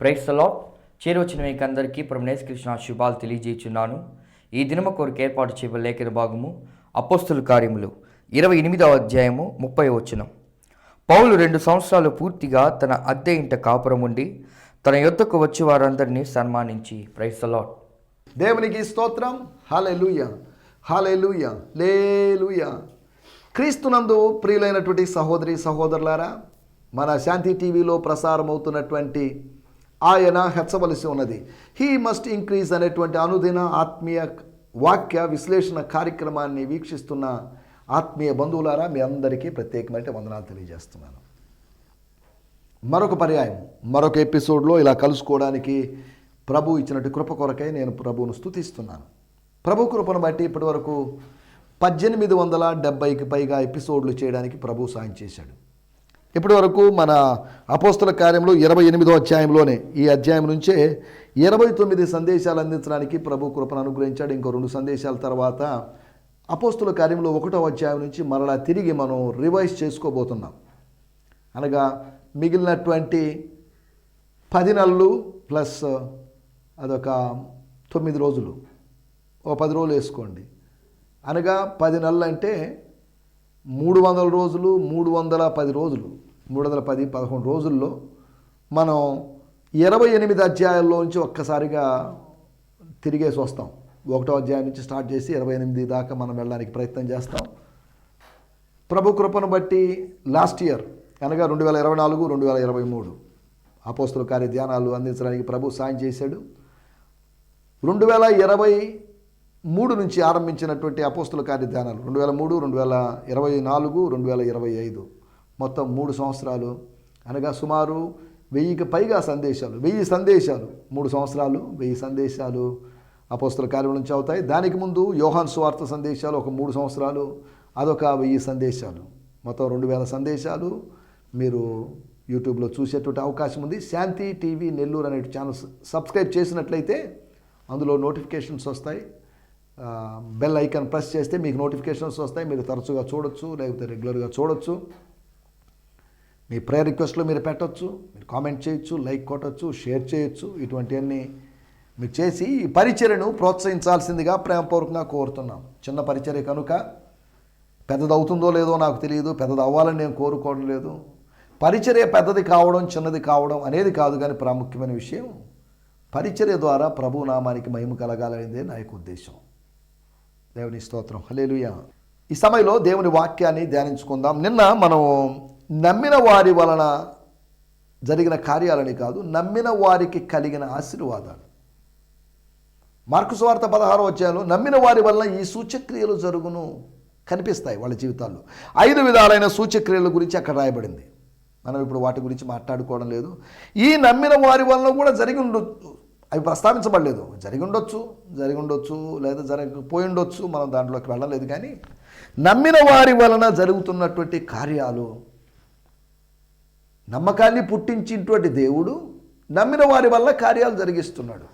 Price lot చేరొచ్చిన మీకు అందరికీ ప్రమనేశ్ కృష్ణ శుభాలు తెలియజేయుచున్నాను. ఈ దినము కొరకు ఏర్పాటు చేయబడిన లేఖన భాగము అపోస్తుల కార్యములు. ఇరవై ఎనిమిదవ అధ్యాయము ముప్పై వచనం. పౌలు రెండు సంవత్సరాలు పూర్తిగా తన అద్దె ఇంట కాపురం ఉండి తన యొద్దకు వచ్చి వారందరినీ సన్మానించి. ప్రైస్ లాట్ దేవునికి స్తోత్రం. హాలెలూయ హాలెలూయ లేలుయ. క్రీస్తునందు ప్రియులైనటువంటి సహోదరి సహోదరులారా మన శాంతి టీవీలో ప్రసారం అవుతున్నటువంటి ఆయన హెచ్చవలసి ఉన్నది. హీ మస్ట్ ఇంక్రీజ్ అనేటువంటి అనుదిన ఆత్మీయ వాక్య విశ్లేషణ కార్యక్రమాన్ని వీక్షిస్తున్న ఆత్మీయ బంధువులారా మీ అందరికీ ప్రత్యేకమైన వందనాలు తెలియజేస్తున్నాను. మరొక పర్యాయం మరొక ఎపిసోడ్లో ఇలా కలుసుకోవడానికి ప్రభు ఇచ్చినట్టు కృప కొరకై నేను ప్రభువును స్తుతిస్తున్నాను. ప్రభు కృపను బట్టి ఇప్పటి వరకు పద్దెనిమిది వందల డెబ్బైకి పైగా ఎపిసోడ్లు చేయడానికి ప్రభు సాయం చేశాడు. ఇప్పటి వరకు మన అపోస్తుల కార్యంలో ఇరవై ఎనిమిదో అధ్యాయంలోనే ఈ అధ్యాయం నుంచే ఇరవై తొమ్మిది సందేశాలు అందించడానికి ప్రభు కృపను అనుగ్రహించాడు. ఇంకో రెండు సందేశాల తర్వాత అపోస్తుల కార్యంలో ఒకటో అధ్యాయం నుంచి మరలా తిరిగి మనం రివైజ్ చేసుకోబోతున్నాం. అనగా మిగిలినటువంటి పది నెలలు ప్లస్ అదొక తొమ్మిది రోజులు. ఓ పది రోజులు వేసుకోండి. అనగా పది నెలలు అంటే మూడు వందల రోజులు మూడు వందల పది రోజులు మూడు వందల పది పదకొండు రోజుల్లో మనం ఇరవై ఎనిమిది అధ్యాయాల్లో నుంచి ఒక్కసారిగా తిరిగేసి వస్తాం. ఒకటో అధ్యాయం నుంచి స్టార్ట్ చేసి ఇరవై ఎనిమిది దాకా మనం వెళ్ళడానికి ప్రయత్నం చేస్తాం. ప్రభు కృపను బట్టి లాస్ట్ ఇయర్ అనగా రెండు వేల ఇరవై నాలుగు రెండు వేల ఇరవై మూడు అపోస్తుల కార్య ధ్యానాలు అందించడానికి ప్రభు సాయం చేశాడు. రెండు వేల ఇరవై మూడు నుంచి ఆరంభించినటువంటి అపోస్తుల కార్యధ్యానాలు రెండు వేల మూడు రెండు వేల ఇరవై నాలుగు రెండు వేల ఇరవై ఐదు. మొత్తం మూడు సంవత్సరాలు. అనగా సుమారు వెయ్యికి పైగా సందేశాలు వెయ్యి సందేశాలు. మూడు సంవత్సరాలు వెయ్యి సందేశాలు అపోస్తుల కార్యం నుంచి అవుతాయి. దానికి ముందు యోహాన్ సువార్త సందేశాలు ఒక మూడు సంవత్సరాలు అదొక వెయ్యి సందేశాలు. మొత్తం రెండు వేల సందేశాలు. మీరు యూట్యూబ్లో చూసేటువంటి అవకాశం ఉంది. శాంతి టీవీ నెల్లూరు అనే ఛానల్ సబ్స్క్రైబ్ చేసినట్లయితే అందులో నోటిఫికేషన్స్ వస్తాయి. బెల్ ఐకాన్ ప్రెస్ చేస్తే మీకు నోటిఫికేషన్స్ వస్తాయి. మీరు తరచుగా చూడొచ్చు లేకపోతే రెగ్యులర్గా చూడొచ్చు. మీ ప్రేయర్ రిక్వెస్ట్లో మీరు పెట్టవచ్చు మీరు కామెంట్ చేయొచ్చు లైక్ కొట్టచ్చు షేర్ చేయొచ్చు. ఇటువంటివన్నీ మీరు చేసి ఈ పరిచర్యను ప్రోత్సహించాల్సిందిగా ప్రేమపూర్వకంగా కోరుతున్నాం. చిన్న పరిచర్య కనుక పెద్దది అవుతుందో లేదో నాకు తెలియదు. పెద్దది అవ్వాలని నేను కోరుకోవడం లేదు. పరిచర్య పెద్దది కావడం చిన్నది కావడం అనేది కాదు కానీ ప్రాముఖ్యమైన విషయం. పరిచర్య ద్వారా ప్రభు నామానికి మహిమ కలగాలనేదే నా యొక్క ఉద్దేశం. దేవుని స్తోత్రం. హలేలుయ ఈ సమయంలో దేవుని వాక్యాన్ని ధ్యానించుకుందాం. నిన్న మనం నమ్మిన వారి వలన జరిగిన కార్యాలని కాదు నమ్మిన వారికి కలిగిన ఆశీర్వాదాలు. మార్కు సువార్త పదహారు వచ్చాను నమ్మిన వారి వలన ఈ సూచక్రియలు జరుగును కనిపిస్తాయి వాళ్ళ జీవితాల్లో. ఐదు విధాలైన సూచక్రియల గురించి అక్కడ రాయబడింది. మనం ఇప్పుడు వాటి గురించి మాట్లాడుకోవడం లేదు. ఈ నమ్మిన వారి వలన కూడా జరిగి అవి ప్రస్తావించబడలేదు. జరిగి ఉండొచ్చు జరిగి ఉండొచ్చు లేదా జరగకపోయి ఉండొచ్చు మనం దాంట్లోకి వెళ్ళలేదు కానీ నమ్మిన వారి వలన జరుగుతున్నటువంటి కార్యాలు నమ్మకాన్ని పుట్టించినటువంటి దేవుడు నమ్మిన వారి వల్ల కార్యాలు జరిగిస్తున్నాడు.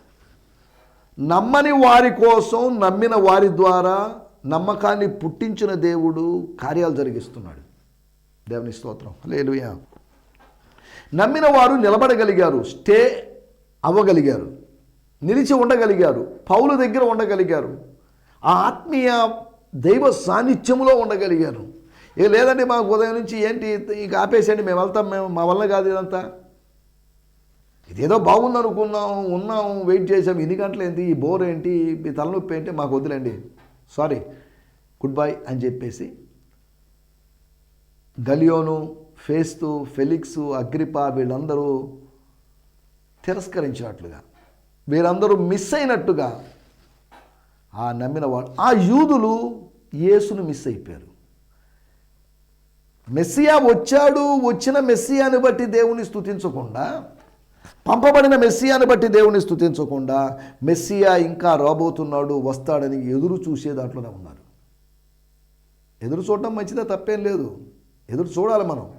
నమ్మని వారి కోసం నమ్మిన వారి ద్వారా నమ్మకాన్ని పుట్టించిన దేవుడు కార్యాలు జరిగిస్తున్నాడు. దేవుని స్తోత్రం. లేలుయా నమ్మిన వారు నిలబడగలిగారు స్టే అవ్వగలిగారు. నిలిచి ఉండగలిగారు. పౌలు దగ్గర ఉండగలిగారు. ఆ ఆత్మీయ దైవ సాన్నిధ్యంలో ఉండగలిగారు. ఏ లేదండి మాకు ఉదయం నుంచి ఏంటి ఇక ఆపేసేయండి మేము వెళ్తాం మేము మా వల్ల కాదు ఇదంతా. ఇదేదో బాగుంది అనుకున్నాం ఉన్నాం వెయిట్ చేసాం ఎన్ని గంటలు ఏంటి ఈ బోర్ ఏంటి ఈ తలనొప్పి ఏంటి మాకు వద్దులేండి. సారీ గుడ్ బై అని చెప్పేసి గలియోను ఫేస్తు ఫెలిక్స్ అగ్రిపా వీళ్ళందరూ తిరస్కరించినట్లుగా వీరందరూ మిస్ అయినట్టుగా ఆ నమ్మిన వాళ్ళు ఆ యూదులు యేసును మిస్ అయిపోయారు. మెస్సియా వచ్చాడు వచ్చిన మెస్సియాని బట్టి దేవుని స్థుతించకుండా పంపబడిన మెస్సియాని బట్టి దేవుని స్థుతించకుండా మెస్సియా ఇంకా రాబోతున్నాడు వస్తాడని ఎదురు చూసే దాంట్లోనే ఉన్నారు. ఎదురు చూడటం మంచిదే? తప్పేం లేదు. ఎదురు చూడాలి మనం.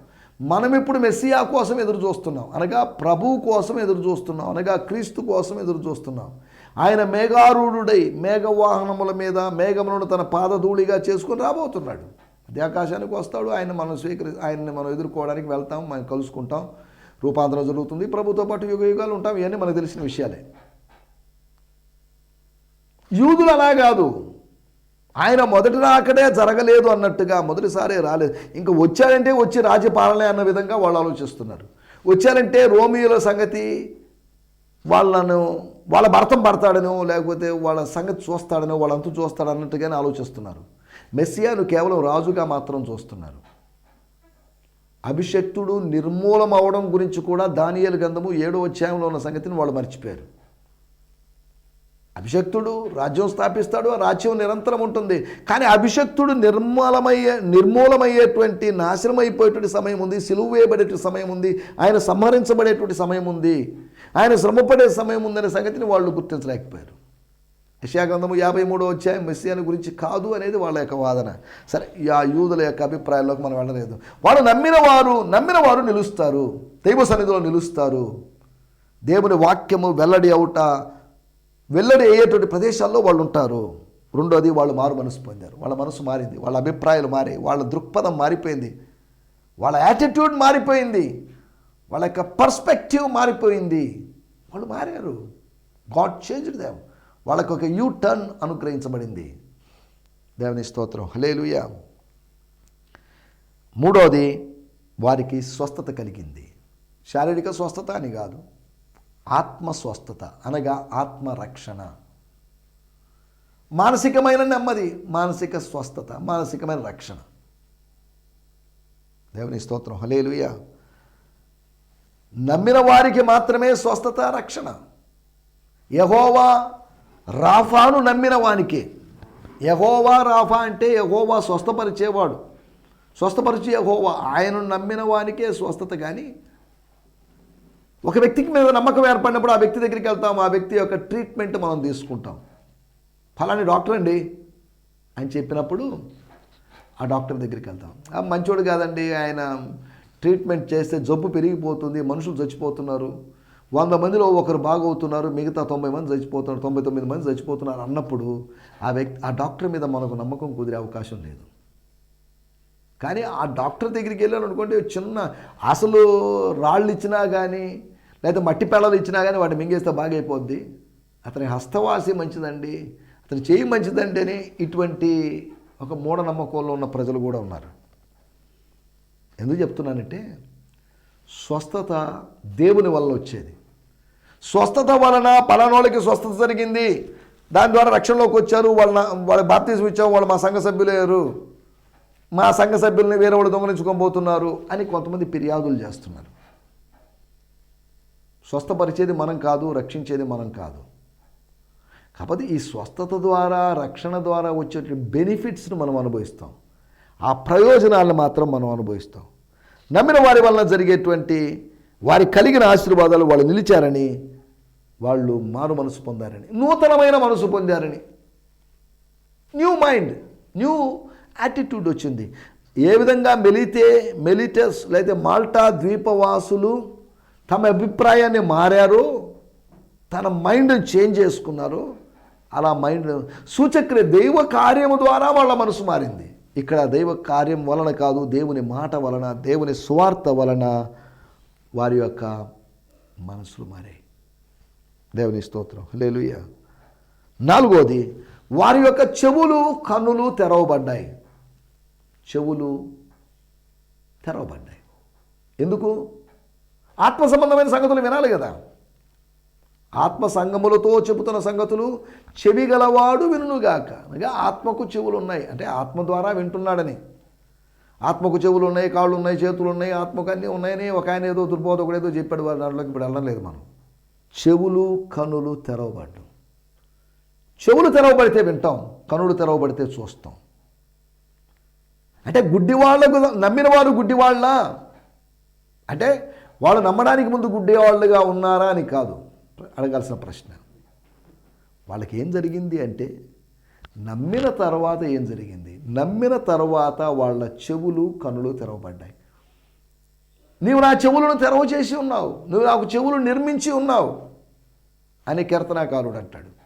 మనం ఇప్పుడు మెస్సియా కోసం ఎదురు చూస్తున్నాం. అనగా ప్రభు కోసం ఎదురు చూస్తున్నాం. అనగా క్రీస్తు కోసం ఎదురు చూస్తున్నాం. ఆయన మేఘారూఢుడై మేఘవాహనముల మీద మేఘములను తన పాదధూళిగా చేసుకొని రాబోతున్నాడు. అదే ఆకాశానికి వస్తాడు. ఆయన మనం స్వీకరి ఆయన్ని మనం ఎదుర్కోవడానికి వెళ్తాం మనం కలుసుకుంటాం. రూపాంతరం జరుగుతుంది. ప్రభుతో పాటు యుగ యుగాలు ఉంటాం. ఇవన్నీ మనకు తెలిసిన విషయాలే. యూదులు అలా కాదు. ఆయన మొదటి రాకడే జరగలేదు అన్నట్టుగా మొదటిసారి రాలేదు. ఇంకా వచ్చారంటే వచ్చి రాజ్యపాలనే అన్న విధంగా వాళ్ళు ఆలోచిస్తున్నారు. వచ్చారంటే రోమియోల సంగతి వాళ్ళను వాళ్ళ భర్తం పడతాడనో లేకపోతే వాళ్ళ సంగతి చూస్తాడనో వాళ్ళంతా చూస్తాడు అన్నట్టుగానే ఆలోచిస్తున్నారు. మెస్సియాను కేవలం రాజుగా మాత్రం చూస్తున్నారు. అభిషక్తుడు నిర్మూలం అవడం గురించి కూడా దానియలు గంధము ఏడో అధ్యాయంలో ఉన్న సంగతిని వాళ్ళు మర్చిపోయారు. అభిషక్తుడు రాజ్యం స్థాపిస్తాడు ఆ రాజ్యం నిరంతరం ఉంటుంది. కానీ అభిషక్తుడు నిర్మూలమయ్యే నిర్మూలమయ్యేటువంటి నాశనం అయిపోయేటువంటి సమయం ఉంది సిలువు వేయబడేటువంటి సమయం ఉంది ఆయన సంహరించబడేటువంటి సమయం ఉంది ఆయన శ్రమపడే సమయం ఉందనే సంగతిని వాళ్ళు గుర్తించలేకపోయారు. యశాగ్రంథము యాభై మూడో వచ్చాయి మెస్సియాని గురించి కాదు అనేది వాళ్ళ యొక్క వాదన. సరే ఆ యూదుల యొక్క అభిప్రాయాల్లోకి మనం వెళ్ళలేదు. వాళ్ళు నమ్మిన వారు నమ్మిన వారు నిలుస్తారు దైవ సన్నిధిలో నిలుస్తారు. దేవుని వాక్యము వెల్లడి అవుట వెల్లడి అయ్యేటువంటి ప్రదేశాల్లో వాళ్ళు ఉంటారు. రెండోది వాళ్ళు మారు మనసు పొందారు. వాళ్ళ మనసు మారింది. వాళ్ళ అభిప్రాయాలు మారాయి. వాళ్ళ దృక్పథం మారిపోయింది. వాళ్ళ యాటిట్యూడ్ మారిపోయింది. వాళ్ళ యొక్క పర్స్పెక్టివ్ మారిపోయింది. వాళ్ళు మారారు. గాడ్ చేంజ్డ్ దేవ్ వాళ్ళకు ఒక యూ టర్న్ అనుగ్రహించబడింది. దేవుని స్తోత్రం. హలేలుయ మూడోది వారికి స్వస్థత కలిగింది. శారీరక స్వస్థత అని కాదు. ఆత్మ స్వస్థత అనగా ఆత్మరక్షణ. మానసికమైన నెమ్మది మానసిక స్వస్థత మానసికమైన రక్షణ. దేవుని స్తోత్రం. హలేలుయ నమ్మిన వారికి మాత్రమే స్వస్థత రక్షణ. యహోవా రాఫాను నమ్మిన వానికే. యహోవా రాఫా అంటే యహోవా స్వస్థపరిచేవాడు. స్వస్థపరిచి యహోవా ఆయనను నమ్మిన వానికే స్వస్థత కానీ ఒక వ్యక్తికి మీద నమ్మకం ఏర్పడినప్పుడు ఆ వ్యక్తి దగ్గరికి వెళ్తాం ఆ వ్యక్తి యొక్క ట్రీట్మెంట్ మనం తీసుకుంటాం. ఫలాని డాక్టర్ అండి అని చెప్పినప్పుడు ఆ డాక్టర్ దగ్గరికి వెళ్తాం. ఆ మంచోడు కాదండి ఆయన ట్రీట్మెంట్ చేస్తే జబ్బు పెరిగిపోతుంది మనుషులు చచ్చిపోతున్నారు వంద మందిలో ఒకరు బాగవుతున్నారు మిగతా తొంభై మంది చచ్చిపోతున్నారు తొంభై తొమ్మిది మంది చచ్చిపోతున్నారు అన్నప్పుడు ఆ వ్యక్తి ఆ డాక్టర్ మీద మనకు నమ్మకం కుదిరే అవకాశం లేదు. కానీ ఆ డాక్టర్ దగ్గరికి వెళ్ళాను అనుకోండి చిన్న అసలు రాళ్ళు ఇచ్చినా కానీ లేదా మట్టి పెళ్ళలు ఇచ్చినా కానీ వాటి మింగేస్తే బాగైపోద్ది. అతని హస్తవాసి మంచిదండి. అతని చేయి మంచిదండి అని ఇటువంటి ఒక మూఢనమ్మకంలో ఉన్న ప్రజలు కూడా ఉన్నారు. ఎందుకు చెప్తున్నానంటే స్వస్థత దేవుని వల్ల వచ్చేది. స్వస్థత వలన పలానోళ్ళకి స్వస్థత జరిగింది. దాని ద్వారా రక్షణలోకి వచ్చారు. వాళ్ళ వాళ్ళ బాప్తీసం ఇచ్చాము వాళ్ళు మా సంఘ సభ్యులయ్యారు మా సంఘ సభ్యుల్ని వేరే వాళ్ళు దొంగలించుకొని పోతున్నారు అని కొంతమంది ఫిర్యాదులు చేస్తున్నారు. స్వస్థపరిచేది మనం కాదు రక్షించేది మనం కాదు. కాకపోతే ఈ స్వస్థత ద్వారా రక్షణ ద్వారా వచ్చే బెనిఫిట్స్ని మనం అనుభవిస్తాం. ఆ ప్రయోజనాలను మాత్రం మనం అనుభవిస్తాం. నమ్మిన వారి వలన జరిగేటువంటి వారి కలిగిన ఆశీర్వాదాలు వాళ్ళు నిలిచారని వాళ్ళు మారు మనసు పొందారని నూతనమైన మనసు పొందారని. న్యూ మైండ్ న్యూ యాటిట్యూడ్ వచ్చింది. ఏ విధంగా మెలితే మెలిటస్ లేదా మాల్టా ద్వీపవాసులు తమ అభిప్రాయాన్ని మారారు తన మైండ్ చేంజ్ చేసుకున్నారు. అలా మైండ్ సూచక్రియ దైవ కార్యము ద్వారా వాళ్ళ మనసు మారింది. ఇక్కడ దైవ కార్యం వలన కాదు దేవుని మాట వలన దేవుని స్వార్థ వలన వారి యొక్క మనసులు మారాయి. దేవుని స్తోత్రం. లేలుయ నాలుగోది వారి యొక్క చెవులు కన్నులు తెరవబడ్డాయి. చెవులు తెరవబడ్డాయి. ఎందుకు? ఆత్మ సంబంధమైన సంగతులు వినాలి కదా. ఆత్మ సంగములతో చెబుతున్న సంగతులు చెవి గలవాడు వినుగాక అనగా ఆత్మకు చెవులు ఉన్నాయి అంటే ఆత్మ ద్వారా వింటున్నాడని. ఆత్మకు చెవులు ఉన్నాయి కాళ్ళు ఉన్నాయి చేతులు ఉన్నాయి ఆత్మకు అన్నీ ఉన్నాయని ఒక ఆయన ఏదో దుర్బోధకుడు ఏదో చెప్పాడు వారి దాంట్లోకి ఇప్పుడు వెళ్ళడం లేదు మనం. చెవులు కనులు తెరవబడ్డం. చెవులు తెరవబడితే వింటాం కనులు తెరవబడితే చూస్తాం. అంటే గుడ్డివాళ్ళకు నమ్మిన వారు గుడ్డి వాళ్ళ అంటే వాళ్ళు నమ్మడానికి ముందు గుడ్డేవాళ్ళుగా ఉన్నారా అని కాదు. అడగాల్సిన ప్రశ్న. వాళ్ళకి ఏం జరిగింది అంటే నమ్మిన తర్వాత ఏం జరిగింది? నమ్మిన తర్వాత వాళ్ళ చెవులు కనులు తెరవబడ్డాయి. నీవు నా చెవులను తెరవ చేసి ఉన్నావు. నువ్వు నాకు చెవులు నిర్మించి ఉన్నావు. అని కీర్తనాకారుడు అంటాడు.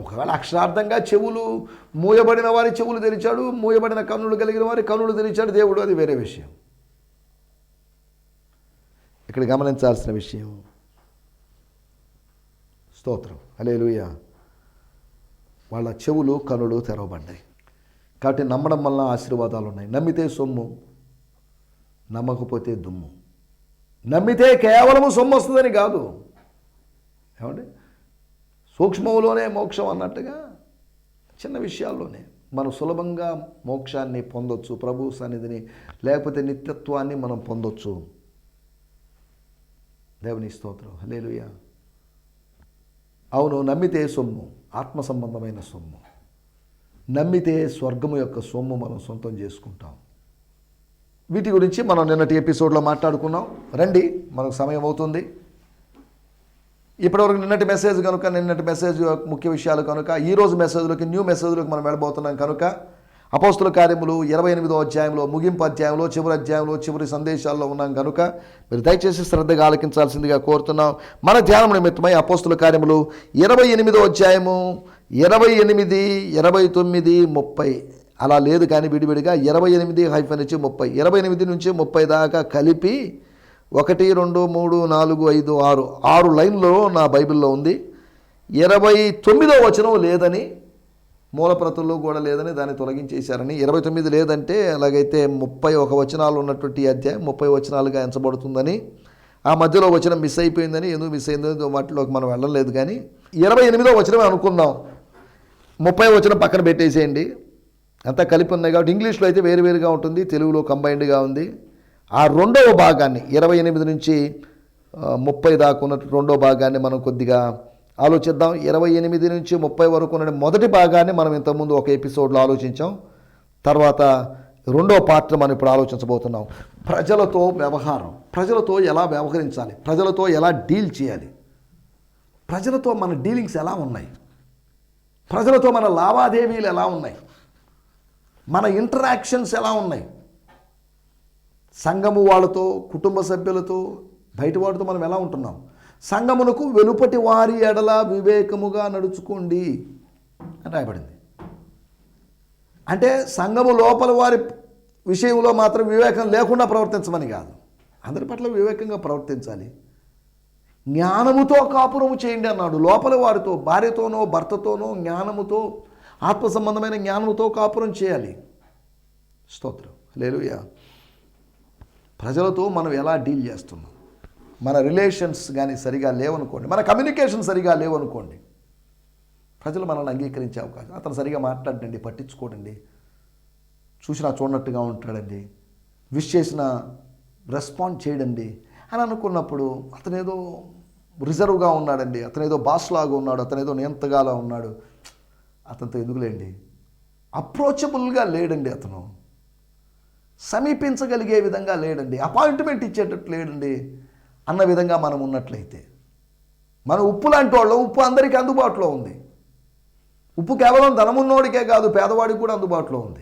ఒకవేళ అక్షరార్థంగా చెవులు మూయబడిన వారి చెవులు తెరిచాడు మూయబడిన కన్నులు కలిగిన వారి కన్నులు తెరిచాడు దేవుడు అది వేరే విషయం. ఇక్కడ గమనించాల్సిన విషయం. స్తోత్రం. అలేలుయ వాళ్ళ చెవులు కనులు తెరవబడ్డాయి. కాబట్టి నమ్మడం వల్ల ఆశీర్వాదాలు ఉన్నాయి. నమ్మితే సొమ్ము నమ్మకపోతే దుమ్ము. నమ్మితే కేవలము సొమ్ము వస్తుందని కాదు. ఏమండి? సూక్ష్మంలోనే మోక్షం అన్నట్టుగా చిన్న విషయాల్లోనే. మనం సులభంగా మోక్షాన్ని పొందొచ్చు ప్రభు సన్నిధిని లేకపోతే నిత్యత్వాన్ని మనం పొందొచ్చు. దేవుని స్తోత్రం. హలేలుయ అవును నమ్మితే సొమ్ము ఆత్మ సంబంధమైన సొమ్ము. నమ్మితే స్వర్గము యొక్క సొమ్ము మనం సొంతం చేసుకుంటాం. వీటి గురించి మనం నిన్నటి ఎపిసోడ్లో మాట్లాడుకున్నాం. రండి మనకు సమయం అవుతుంది. ఇప్పటివరకు నిన్నటి మెసేజ్ కనుక నిన్నటి మెసేజ్ యొక్క ముఖ్య విషయాలు కనుక ఈ రోజు మెసేజ్లోకి న్యూ మెసేజ్లోకి మనం వెళ్ళబోతున్నాం కనుక అపోస్తుల కార్యములు ఇరవై ఎనిమిదో అధ్యాయంలో ముగింపు అధ్యాయంలో చివరి అధ్యాయంలో చివరి సందేశాల్లో ఉన్నాం కనుక మీరు దయచేసి శ్రద్ధగా ఆలకించాల్సిందిగా కోరుతున్నాం. మన ధ్యానం నిమిత్తమై అపోస్తుల కార్యములు ఇరవై ఎనిమిదో అధ్యాయము ఇరవై ఎనిమిది ఇరవై తొమ్మిది ముప్పై. అలా లేదు కానీ విడివిడిగా ఇరవై ఎనిమిది హైఫన్ నుంచి ముప్పై. ఇరవై ఎనిమిది నుంచి ముప్పై దాకా కలిపి ఒకటి రెండు మూడు నాలుగు ఐదు ఆరు. ఆరు లైన్లో నా బైబిల్లో ఉంది. ఇరవై తొమ్మిదో వచనం లేదని మూలప్రతుల్లో కూడా లేదని దాన్ని తొలగించేశారని. ఇరవై తొమ్మిది లేదంటే అలాగైతే ముప్పై ఒక వచనాలు ఉన్నటువంటి అధ్యాయం ముప్పై వచనాలుగా ఎంచబడుతుందని ఆ మధ్యలో వచనం మిస్ అయిపోయిందని ఎందుకు మిస్ అయిందో వాటిలోకి మనం వెళ్ళలేదు కానీ ఇరవై ఎనిమిదో వచనమే అనుకుందాం. ముప్పై వచనం పక్కన పెట్టేసేయండి. అంతా కలిపి ఉన్నాయి కాబట్టి ఇంగ్లీష్లో అయితే వేరువేరుగా ఉంటుంది తెలుగులో కంబైన్డ్గా ఉంది. ఆ రెండవ భాగాన్ని ఇరవై ఎనిమిది నుంచి ముప్పై దాకా ఉన్న రెండో భాగాన్ని మనం కొద్దిగా ఆలోచిద్దాం. ఇరవై ఎనిమిది నుంచి ముప్పై వరకు ఉన్న మొదటి భాగాన్ని మనం ఇంతకుముందు ఒక ఎపిసోడ్లో ఆలోచించాం. తర్వాత రెండో పార్ట్ మనం ఇప్పుడు ఆలోచించబోతున్నాం. ప్రజలతో వ్యవహారం. ప్రజలతో ఎలా వ్యవహరించాలి? ప్రజలతో ఎలా డీల్ చేయాలి? ప్రజలతో మన డీలింగ్స్ ఎలా ఉన్నాయి? ప్రజలతో మన లావాదేవీలు ఎలా ఉన్నాయి? మన ఇంటరాక్షన్స్ ఎలా ఉన్నాయి? సంఘము వాళ్ళతో కుటుంబ సభ్యులతో బయట వాళ్ళతో మనం ఎలా ఉంటున్నాం? సంఘమునకు వెలుపటి వారి ఎడల వివేకముగా నడుచుకోండి అని రాయబడింది. అంటే సంఘము లోపల వారి విషయంలో మాత్రం వివేకం లేకుండా ప్రవర్తించమని కాదు. అందరి పట్ల వివేకంగా ప్రవర్తించాలి. జ్ఞానముతో కాపురము చేయండి అన్నాడు. లోపల వారితో భార్యతోనో భర్తతోనో జ్ఞానముతో ఆత్మ సంబంధమైన జ్ఞానముతో కాపురం చేయాలి. స్తోత్రం. లేలుయా ప్రజలతో మనం ఎలా డీల్ చేస్తున్నాం? మన రిలేషన్స్ కానీ సరిగా లేవనుకోండి మన కమ్యూనికేషన్ సరిగా లేవనుకోండి ప్రజలు మనల్ని అంగీకరించే అవకాశం. అతను సరిగా మాట్లాడండి పట్టించుకోడండి చూసినా చూడనట్టుగా ఉంటాడండి విష్ చేసిన రెస్పాండ్ చేయడండి అని అనుకున్నప్పుడు అతనేదో రిజర్వ్గా ఉన్నాడండి అతనేదో బాస్లాగా ఉన్నాడు అతనేదో నియంతగాలా ఉన్నాడు. అతనితో ఎందుకులేండి? అప్రోచబుల్గా లేడండి అతను. సమీపించగలిగే విధంగా లేడండి. అపాయింట్మెంట్ ఇచ్చేటట్టు లేడండి. అన్న విధంగా మనం ఉన్నట్లయితే. మన ఉప్పు లాంటి వాళ్ళం ఉప్పు అందరికీ అందుబాటులో ఉంది. ఉప్పు కేవలం ధనమున్నోడికే కాదు పేదవాడికి కూడా అందుబాటులో ఉంది.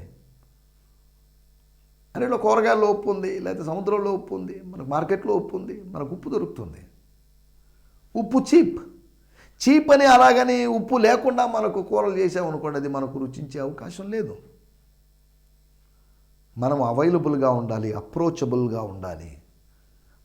అన్నిట్లో కూరగాయల్లో ఉప్పు ఉంది లేకపోతే సముద్రంలో ఉప్పు ఉంది మనకు మార్కెట్లో ఉప్పు ఉంది మనకు ఉప్పు దొరుకుతుంది. ఉప్పు చీప్. చీప్ అని అలాగని ఉప్పు లేకుండా మనకు కూరలు చేసామనుకోండి అది మనకు రుచించే అవకాశం లేదు. మనం అవైలబుల్గా ఉండాలి అప్రోచబుల్గా ఉండాలి.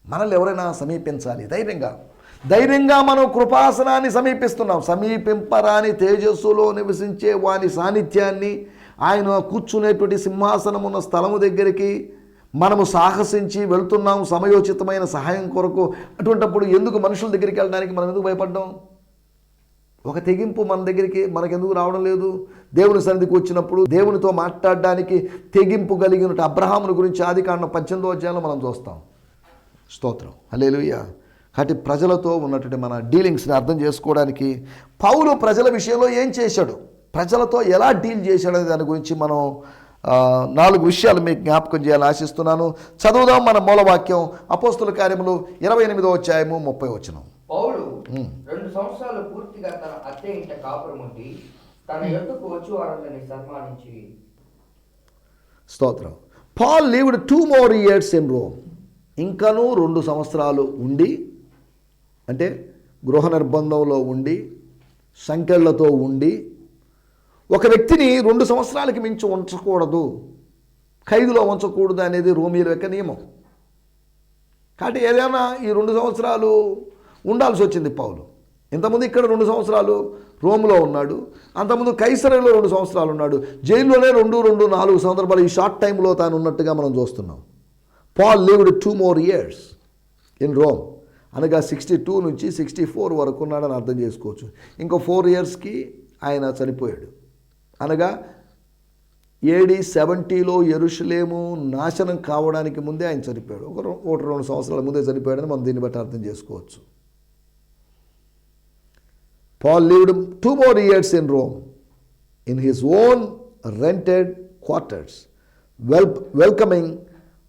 మనల్ని ఎవరైనా సమీపించాలి. ధైర్యంగా. ధైర్యంగా మనం కృపాసనాన్ని సమీపిస్తున్నాం. సమీపింపరాని తేజస్సులో నివసించే వాని సాన్నిధ్యాన్ని ఆయన కూర్చునేటువంటి సింహాసనం ఉన్న స్థలము దగ్గరికి మనము సాహసించి వెళ్తున్నాం. సమయోచితమైన సహాయం కొరకు. అటువంటప్పుడు ఎందుకు మనుషుల దగ్గరికి వెళ్ళడానికి మనం ఎందుకు భయపడ్డాం? ఒక తెగింపు మన దగ్గరికి మనకెందుకు రావడం లేదు? దేవుని సన్నిధికి వచ్చినప్పుడు దేవునితో మాట్లాడడానికి తెగింపు కలిగినట్టు అబ్రహాముని గురించి ఆది కాండం పద్దెనిమిదో అధ్యాయంలో మనం చూస్తాం. స్తోత్రం. హల్లెలూయా. కాబట్టి ప్రజలతో ఉన్నటువంటి మన డీలింగ్స్ని అర్థం చేసుకోవడానికి పౌలు ప్రజల విషయంలో ఏం చేశాడు? ప్రజలతో ఎలా డీల్ చేశాడు అనే దాని గురించి మనం నాలుగు విషయాలు మీకు జ్ఞాపకం చేయాలని ఆశిస్తున్నాను. చదువుదాం మన మూలవాక్యం అపోస్తుల కార్యములు ఇరవై ఎనిమిదో అధ్యాయము ముప్పై వచనం. పౌలు రెండు సంవత్సరాలు పూర్తిగా తన అత్తే ఇంట కాపురం ఉండి తన వచ్చి వారందరిని సన్మానించి స్తోత్రం. Paul lived two more years in Rome. ఇంకనూ రెండు సంవత్సరాలు ఉండి అంటే గృహ నిర్బంధంలో ఉండి సంఖ్యలతో ఉండి ఒక వ్యక్తిని రెండు సంవత్సరాలకి మించి ఉంచకూడదు. ఖైదులో ఉంచకూడదు అనేది రోమిల యొక్క నియమం. కాబట్టి ఏదైనా ఈ రెండు సంవత్సరాలు ఉండాల్సి వచ్చింది పౌలు. ఇంతకుముందు ఇక్కడ రెండు సంవత్సరాలు రోమ్లో ఉన్నాడు అంతకుముందు కైసరలో రెండు సంవత్సరాలు ఉన్నాడు జైల్లోనే రెండు రెండు నాలుగు సందర్భాలు ఈ షార్ట్ టైంలో తాను ఉన్నట్టుగా మనం చూస్తున్నాం. Paul lived two more years in Rome అనగా సిక్స్టీ టూ నుంచి సిక్స్టీ ఫోర్ వరకు ఉన్నాడని అర్థం చేసుకోవచ్చు. ఇంకో ఫోర్ ఇయర్స్కి ఆయన చనిపోయాడు. అనగా ఏడి సెవెంటీలో ఎరుషులేము నాశనం కావడానికి ముందే ఆయన చనిపోయాడు. ఒక ఒకటి రెండు సంవత్సరాల ముందే చనిపోయాడని మనం దీన్ని బట్టి అర్థం చేసుకోవచ్చు. Paul lived two more years in Rome in his own rented quarters well welcoming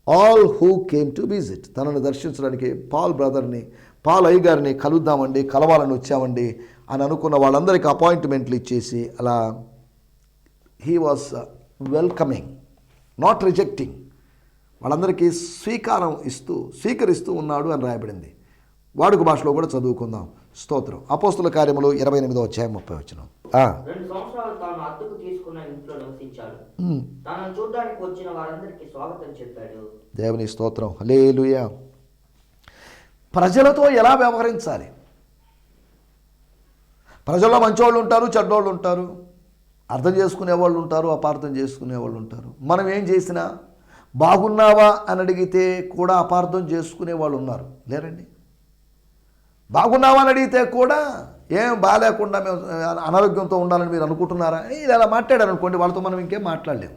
all who came to visit తనను దర్శించడానికి పాల్ బ్రదర్ని పాల్ అయ్య గారిని కలుద్దామండి కలవాలని వచ్చామండి అని అనుకున్న వాళ్ళందరికీ అపాయింట్మెంట్లు ఇచ్చేసి అలా he was welcoming not rejecting వాళ్ళందరికీ స్వీకారం ఇస్తూ స్వీకరిస్తూ ఉన్నాడు అని రాయబడింది. వాడుక భాషలో కూడా చదువుకుందాం. స్తోత్రం. అపోస్తుల కార్యములు ఇరవై ఎనిమిదో అధ్యాయం ముప్పై వచ్చిన తీసుకున్న ఇంట్లో నివసించాడు. తనను చూడడానికి వచ్చిన వారందరికీ స్వాగతం చెప్పాడు. దేవుని స్తోత్రం. హలేలుయా ప్రజలతో ఎలా వ్యవహరించాలి? ప్రజల్లో మంచోళ్ళు ఉంటారు చెడ్డోళ్ళు ఉంటారు. అర్థం చేసుకునే వాళ్ళు ఉంటారు అపార్థం చేసుకునే వాళ్ళు ఉంటారు. మనం ఏం చేసినా బాగున్నావా అని అడిగితే కూడా అపార్థం చేసుకునే వాళ్ళు ఉన్నారు. లేరండి? బాగున్నావా అని అడిగితే కూడా ఏం బాగాలేకుండా మేము అనారోగ్యంతో ఉండాలని మీరు అనుకుంటున్నారా? ఇది అలా మాట్లాడారు అనుకోండి వాళ్ళతో మనం ఇంకేం మాట్లాడలేము.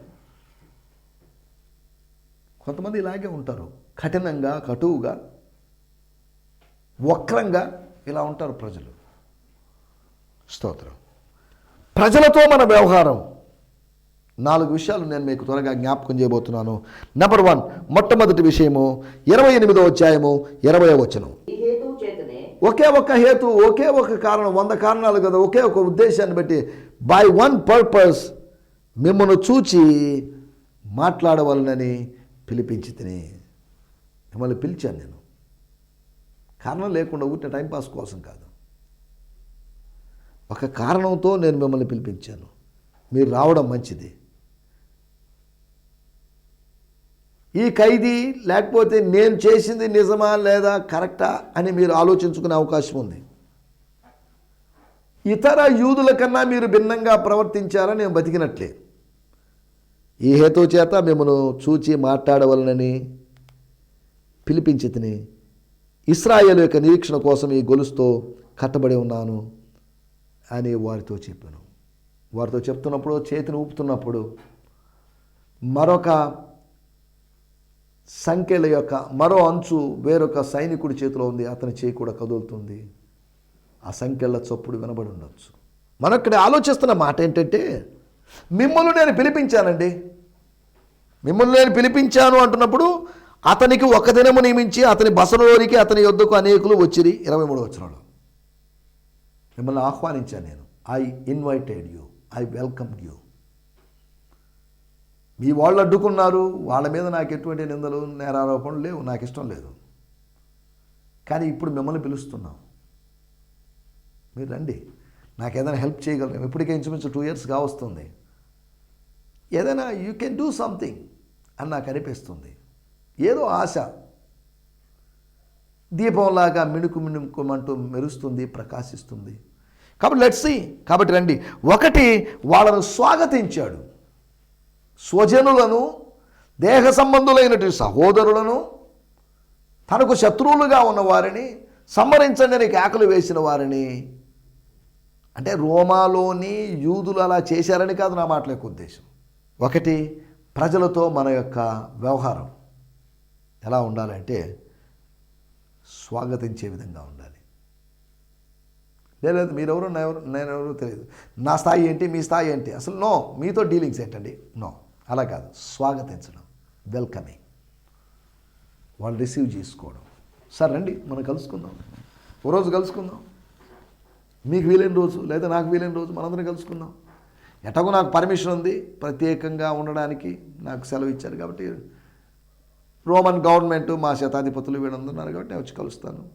కొంతమంది ఇలాగే ఉంటారు. కఠినంగా కటువుగా వక్రంగా ఇలా ఉంటారు ప్రజలు. స్తోత్రం. ప్రజలతో మన వ్యవహారం. నాలుగు విషయాలు నేను మీకు త్వరగా జ్ఞాపకం చేయబోతున్నాను. నెంబర్ వన్ మొట్టమొదటి విషయము ఇరవై ఎనిమిదో అధ్యాయము ఇరవై వచనం. ఒకే ఒక హేతు ఒకే ఒక కారణం వంద కారణాలు కదా ఒకే ఒక ఉద్దేశాన్ని బట్టి బై వన్ పర్పస్ మిమ్మల్ని చూచి మాట్లాడవలనని పిలిపించి తిని. మిమ్మల్ని పిలిచాను నేను. కారణం లేకుండా ఊరిన టైంపాస్ కోసం కాదు. ఒక కారణంతో నేను మిమ్మల్ని పిలిపించాను. మీరు రావడం మంచిది. ఈ ఖైదీ లేకపోతే నేను చేసింది నిజమా లేదా కరెక్టా అని మీరు ఆలోచించుకునే అవకాశం ఉంది. ఇతర యూదుల కన్నా మీరు భిన్నంగా ప్రవర్తించారని నేను బతికినట్లే ఈ హేతు చేత మిమ్మను చూచి మాట్లాడవలనని పిలిపించి తిని ఇస్రాయేల్ యొక్క నిరీక్షణ కోసం ఈ గొలుసుతో కట్టబడి ఉన్నాను అని వారితో చెప్పాను. వారితో చెప్తున్నప్పుడు చేతిని ఊపుతున్నప్పుడు మరొక సంఖ్యల యొక్క మరో అంచు వేరొక సైనికుడి చేతిలో ఉంది. అతని చేయి కూడా కదులుతుంది. ఆ సంఖ్యల చప్పుడు వినబడి ఉండొచ్చు. మనం ఇక్కడ ఆలోచిస్తున్న మాట ఏంటంటే మిమ్మల్ని నేను పిలిపించానండి. మిమ్మల్ని నేను పిలిపించాను అంటున్నప్పుడు అతనికి ఒక దినము నియమించి అతని బసలోనికి అతని యొద్దకు అనేకులు వచ్చిరి. ఇరవై మూడు వచ్చినాడు మిమ్మల్ని ఆహ్వానించాను నేను. I invited you I welcome you మీ వాళ్ళు అడ్డుకున్నారు వాళ్ళ మీద నాకు ఎటువంటి నిందలు నేరారోపణలు లేవు నాకు ఇష్టం లేదు. కానీ ఇప్పుడు మిమ్మల్ని పిలుస్తున్నాం. మీరు రండి. నాకు ఏదైనా హెల్ప్ చేయగలరు. ఇప్పటికే ఇంచుమించు టూ ఇయర్స్ కావస్తుంది ఏదైనా యూ కెన్ డూ సంథింగ్ అని నాకు అనిపిస్తుంది. ఏదో ఆశ. దీపంలాగా మిణుకు మిణుకుమంటూ మెరుస్తుంది ప్రకాశిస్తుంది. కాబట్టి లెట్స్ కాబట్టి రండి. ఒకటి వాళ్ళను స్వాగతించాడు. స్వజనులను దేహ సంబంధులైనటువంటి సహోదరులను తనకు శత్రువులుగా ఉన్న వారిని సంహరించండి కేకలు వేసిన వారిని. అంటే రోమాలోని యూదులు అలా చేశారని కాదు నా మాటల యొక్క ఉద్దేశం. ఒకటి ప్రజలతో మన యొక్క వ్యవహారం ఎలా ఉండాలంటే స్వాగతించే విధంగా ఉండాలి. లేదు మీరెవరు నేను నేనెవరు తెలియదు. నా స్థాయి ఏంటి మీ స్థాయి ఏంటి? అసలు నో మీతో డీలింగ్స్ ఏంటండి? నో. అలా కాదు. స్వాగతించడం వెల్కమింగ్ వాళ్ళు రిసీవ్ చేసుకోవడం. సార్ రండి మనం కలుసుకుందాం. ఓ రోజు కలుసుకుందాం. మీకు వీలైన రోజు లేదా నాకు వీలైన రోజు మనందరం కలుసుకుందాం. ఎటగో నాకు పర్మిషన్ ఉంది ప్రత్యేకంగా ఉండడానికి నాకు సెలవు ఇచ్చారు కాబట్టి రోమన్ గవర్నమెంట్ మా శతాధిపతులు వీళ్ళందరున్నారు కాబట్టి నేను వచ్చి కలుస్తాను.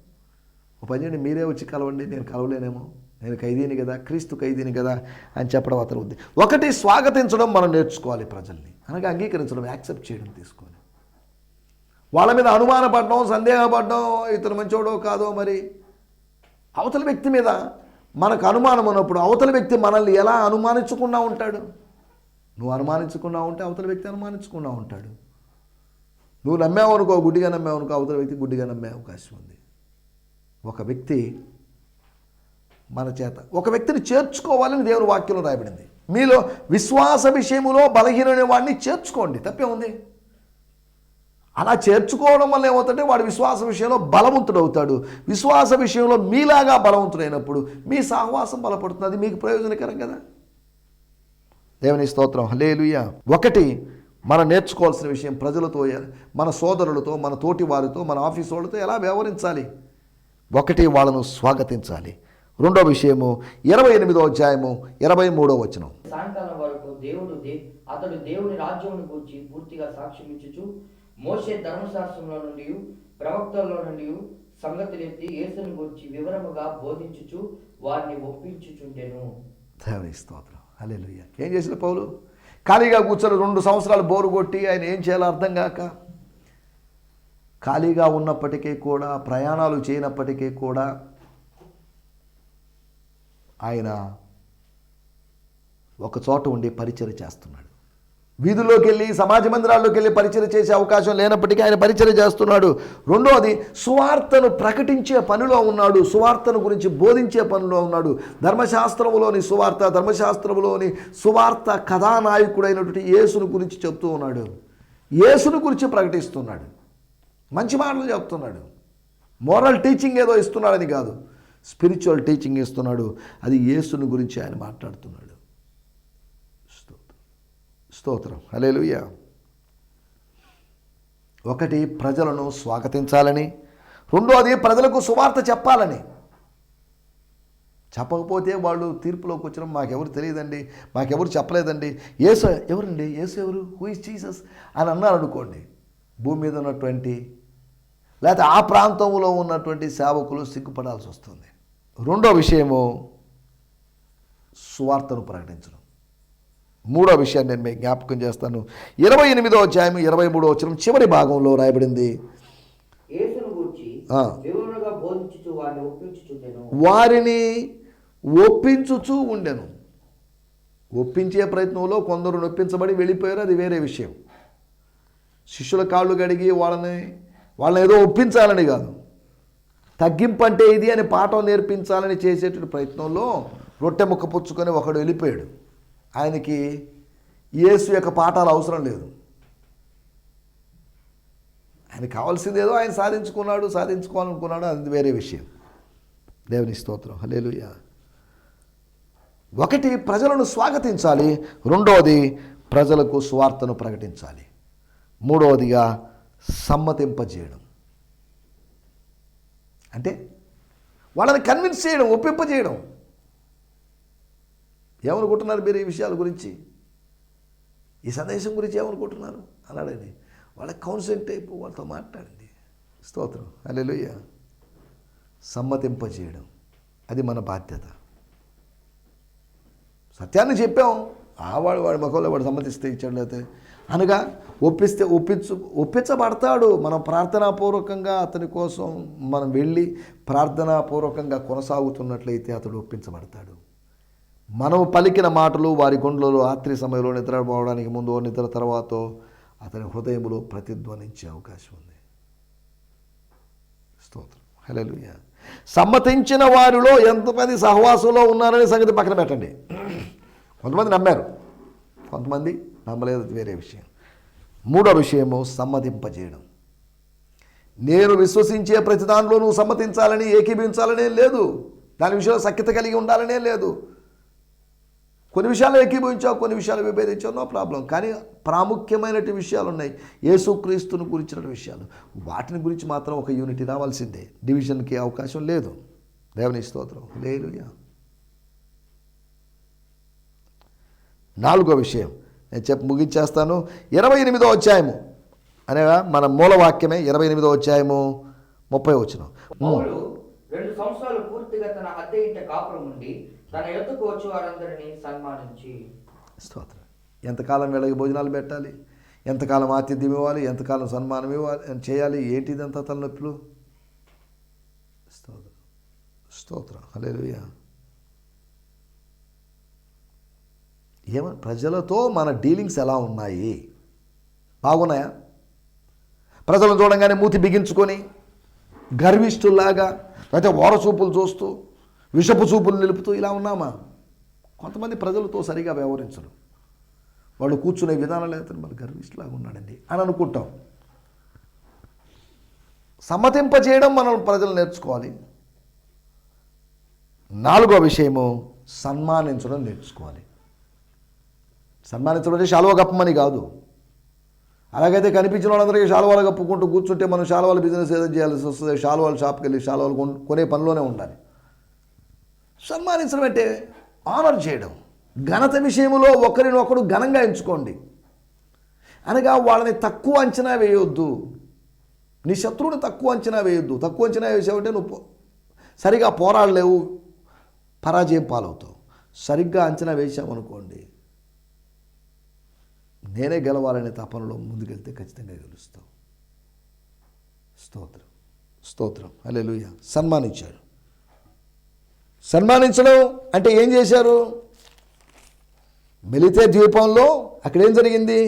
ఒక పని చేయండి మీరే వచ్చి కలవండి నేను కలవలేనేమో. నేను ఖైదీని కదా క్రీస్తు ఖైదీని కదా అని చెప్పడం అతను ఉంది. ఒకటి స్వాగతించడం మనం నేర్చుకోవాలి ప్రజల్ని. అనగా అంగీకరించడం యాక్సెప్ట్ చేయడం తీసుకొని. వాళ్ళ మీద అనుమానపడడం సందేహపడడం ఇతను మంచోడో కాదో మరి. అవతల వ్యక్తి మీద మనకు అనుమానం ఉన్నప్పుడు అవతల వ్యక్తి మనల్ని ఎలా అనుమానించకుండా ఉంటాడు? నువ్వు అనుమానించకుండా ఉంటే అవతల వ్యక్తి అనుమానించకుండా ఉంటాడు. నువ్వు నమ్మావు అనుకో గుడ్డిగా నమ్మావు అనుకో అవతల వ్యక్తి గుడ్డిగా నమ్మే అవకాశం ఉంది. ఒక వ్యక్తి మన చేత. ఒక వ్యక్తిని చేర్చుకోవాలని దేవుని వాక్యంలో రాయబడింది. మీలో విశ్వాస విషయములో బలహీనమైన వాడిని చేర్చుకోండి. తప్పే ఉంది. అలా చేర్చుకోవడం వల్ల ఏమవుతుంటే వాడు విశ్వాస విషయంలో బలవంతుడు అవుతాడు విశ్వాస విషయంలో మీలాగా బలవంతుడైనప్పుడు మీ సహవాసం బలపడుతుంది అది మీకు ప్రయోజనకరం కదా? దేవుని స్తోత్రం. హలేలుయ ఒకటి మనం నేర్చుకోవాల్సిన విషయం ప్రజలతో మన సోదరులతో మన తోటి వారితో మన ఆఫీస్ వాళ్ళతో ఎలా వ్యవహరించాలి? ఒకటి వాళ్ళను స్వాగతించాలి. రెండో విషయము ఇరవై ఎనిమిదో అధ్యాయము ఇరవై మూడో వచనం. సాయంకాలం వరకు దేవుడు అతడు దేవుని రాజ్యమును గూర్చి పూర్తిగా సాక్ష్యం ఇచ్చుచు మోసే ధర్మశాస్త్రంలో నుండి ప్రవక్తల్లో నుండి సంగతులు ఎత్తి యేసుని గూర్చి వివరముగా బోధించుచు వారిని ఒప్పించుచుండెను. స్తోత్రం. హల్లెలూయా. ఏం చేసిన పౌలు? ఖాళీగా కూర్చొని రెండు సంవత్సరాలు బోరు కొట్టి ఆయన ఏం చేయాలో అర్థం కాక ఖాళీగా ఉన్నప్పటికీ కూడా ప్రయాణాలు చేయనప్పటికీ కూడా ఆయన ఒక చోట ఉండి పరిచయం చేస్తున్నాడు. వీధుల్లోకి వెళ్ళి సమాజ మందిరాల్లోకి వెళ్ళి పరిచయం చేసే అవకాశం లేనప్పటికీ ఆయన పరిచయం చేస్తున్నాడు. రెండోది సువార్తను ప్రకటించే పనిలో ఉన్నాడు. సువార్తను గురించి బోధించే పనిలో ఉన్నాడు. ధర్మశాస్త్రములోని సువార్త ధర్మశాస్త్రములోని సువార్త కథానాయకుడైనటువంటి యేసును గురించి చెప్తూ ఉన్నాడు. యేసును గురించి ప్రకటిస్తున్నాడు. మంచి మాటలు చెప్తున్నాడు. మోరల్ టీచింగ్ ఏదో ఇస్తున్నాడని కాదు. స్పిరిచువల్ టీచింగ్ ఇస్తున్నాడు. అది యేసుని గురించి ఆయన మాట్లాడుతున్నాడు. స్తోత్రం. స్తోత్రం. హల్లెలూయా. ఒకటి ప్రజలను స్వాగతించాలని. రెండోది ప్రజలకు సువార్త చెప్పాలని. చెప్పకపోతే వాళ్ళు తీర్పులోకి వచ్చిన మాకెవరు తెలియదండి. మాకెవరు చెప్పలేదండి. ఏసు ఎవరండి? ఏసు ఎవరు? హూ ఇస్ జీసస్ అని అన్నారు అనుకోండి భూమి మీద ఉన్నటువంటి లేకపోతే ఆ ప్రాంతంలో ఉన్నటువంటి సేవకులు సిగ్గుపడాల్సి వస్తుంది. రెండో విషయము సువార్తను ప్రకటించడం. మూడో విషయాన్ని నేను మీకు జ్ఞాపకం చేస్తాను. ఇరవై ఎనిమిదో అధ్యాయం ఇరవై మూడో వచ్చిన చివరి భాగంలో రాయబడింది. వారిని ఒప్పించుచూ ఉండెను. ఒప్పించే ప్రయత్నంలో కొందరు నొప్పించబడి వెళ్ళిపోయారు. అది వేరే విషయం. శిష్యుల కాళ్ళు కడిగి వాళ్ళని వాళ్ళని ఏదో ఒప్పించాలని కాదు. తగ్గింపు అంటే ఇది అని పాఠం నేర్పించాలని చేసేటువంటి ప్రయత్నంలో రొట్టె ముక్క పుచ్చుకొని ఒకడు వెళ్ళిపోయాడు. ఆయనకి యేసు యొక్క పాఠాలు అవసరం లేదు. ఆయన కావాల్సింది ఏదో ఆయన సాధించుకున్నాడు సాధించుకోవాలనుకున్నాడు అది వేరే విషయం. దేవుని స్తోత్రం. హల్లెలూయా. ఒకటి ప్రజలను స్వాగతించాలి. రెండవది ప్రజలకు స్వార్థను ప్రకటించాలి. మూడవదిగా సమ్మతింపజేయడం. అంటే వాళ్ళని కన్విన్స్ చేయడం ఒప్పింపజేయడం ఏమనుకుంటున్నారు మీరు ఈ విషయాల గురించి? ఈ సందేశం గురించి ఏమనుకుంటున్నారు? అన్నాడండి. వాళ్ళకి కౌన్సిలింగ్ టైపు వాళ్ళతో మాట్లాడండి. స్తోత్రం. అల్లెలుయ్య సమ్మతింపజేయడం. అది మన బాధ్యత. సత్యాన్ని చెప్పాం. ఆ వాడు వాడి ముఖంలో వాడు సమ్మతిస్తే ఇచ్చాడు లేకపోతే అనగా ఒప్పిస్తే ఒప్పించు ఒప్పించబడతాడు. మనం ప్రార్థనాపూర్వకంగా అతని కోసం మనం వెళ్ళి ప్రార్థనాపూర్వకంగా కొనసాగుతున్నట్లయితే అతడు ఒప్పించబడతాడు. మనం పలికిన మాటలు వారి గుండెలలో రాత్రి సమయంలో నిద్రపోవడానికి ముందు నిద్ర తర్వాత అతని హృదయంలో ప్రతిధ్వనించే అవకాశం ఉంది. స్తోత్రం. హల్లెలూయ. సమ్మతించిన వారిలో ఎంతమంది సహవాసంలో ఉన్నారనే సంగతి పక్కన పెట్టండి. కొంతమంది నమ్మారు. కొంతమంది నమ్మలేదు వేరే విషయం. మూడో విషయము సమ్మతింపజేయడం. నేను విశ్వసించే ప్రతి దానిలో నువ్వు సమ్మతించాలని ఏకీభవించాలనే లేదు. దాని విషయంలో సఖ్యత కలిగి ఉండాలనే లేదు. కొన్ని విషయాలు ఏకీభవించావు కొన్ని విషయాలు విభేదించావు నో ప్రాబ్లం. కానీ ప్రాముఖ్యమైనటువంటి విషయాలు ఉన్నాయి. యేసుక్రీస్తుని గురించిన విషయాలు. వాటిని గురించి మాత్రం ఒక యూనిటీ రావాల్సిందే. డివిజన్కి అవకాశం లేదు. దేవుని స్తోత్రం. లేదు నాలుగో విషయం. నేను చెప్పి ముగించేస్తాను. ఇరవై ఎనిమిదో అధ్యాయము. అనగా మన మూలవాక్యమే ఇరవై ఎనిమిదో అధ్యాయము ముప్పై వచ్చిన రెండు సంవత్సరాలు పూర్తిగా తన అద్దె ఇంట కాపురం ఉండి తన ఎత్తుకు వచ్చి వారందరినీ సన్మానించి. స్తోత్రం. ఎంతకాలం వీళ్ళకి భోజనాలు పెట్టాలి? ఎంతకాలం ఆతిథ్యం ఇవ్వాలి? ఎంతకాలం సన్మానం ఇవ్వాలి? చేయాలి? ఏంటి ఇదంతా తలనొప్పులు? స్తోత్రం. స్తోత్రం. హల్లెలూయా. ఏమ ప్రజలతో మన డీలింగ్స్ ఎలా ఉన్నాయి? బాగున్నాయా? ప్రజలను చూడంగానే మూతి బిగించుకొని గర్విష్ఠుల్లాగా లేకపోతే ఓరచూపులు చూస్తూ విషపు చూపులు నిలుపుతూ ఇలా ఉన్నామా? కొంతమంది ప్రజలతో సరిగా వ్యవహరించరు. వాళ్ళు కూర్చునే విధానం లేకపోతే మరి గర్విష్ఠులాగా ఉన్నాడండి అని అనుకుంటాం. సమ్మతింపజేయడం మనం ప్రజలు నేర్చుకోవాలి. నాలుగో విషయము సన్మానించడం నేర్చుకోవాలి. సన్మానించడం అంటే శాలువ కప్పమని కాదు. అలాగైతే కనిపించిన వాళ్ళందరికీ శాలువాలు కప్పుకుంటూ కూర్చుంటే మనం శాలువాల బిజినెస్ ఏదో చేయాల్సి వస్తుంది శాలువాల షాప్కి వెళ్ళి శాలువాలు కొనే పనిలోనే ఉండాలి. సన్మానించడం అంటే ఆనర్ చేయడం. ఘనత విషయంలో ఒకరిని ఒకడు ఘనంగా ఎంచుకోండి. అనగా వాళ్ళని తక్కువ అంచనా వేయొద్దు. నీ శత్రువుని తక్కువ అంచనా వేయొద్దు. తక్కువ అంచనా వేసావంటే నువ్వు సరిగా పోరాడలేవు పరాజయం పాలవుతావు. సరిగ్గా అంచనా వేసామనుకోండి నేనే గెలవాలనే తపనలో ముందుకెళ్తే ఖచ్చితంగా గెలుస్తావు స్తోత్రం. స్తోత్రం. లూయ సన్మానించాడు సన్మానించడం అంటే ఏం చేశారు? మెలితే ద్వీపంలో అక్కడ ఏం జరిగింది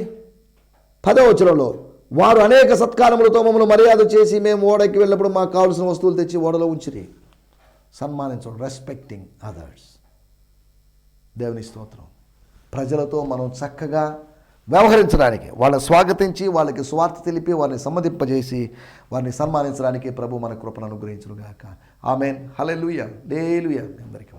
పదవచనంలో వారు అనేక సత్కారములతో మమ్మల్ని మర్యాద చేసి మేము ఓడకి వెళ్ళినప్పుడు మాకు కావాల్సిన వస్తువులు తెచ్చి ఓడలో ఉంచిరి. సన్మానించడం రెస్పెక్టింగ్ అదర్స్ దేవుని స్తోత్రం. ప్రజలతో మనం చక్కగా వ్యవహరించడానికి వాళ్ళని స్వాగతించి వాళ్ళకి స్వార్థ తెలిపి వారిని సమ్మతింపజేసి వారిని సన్మానించడానికి ప్రభు మన కృపను అనుగ్రహించునుగాక. ఆమెన్. హలెలుయ లేలుయ అందరికీ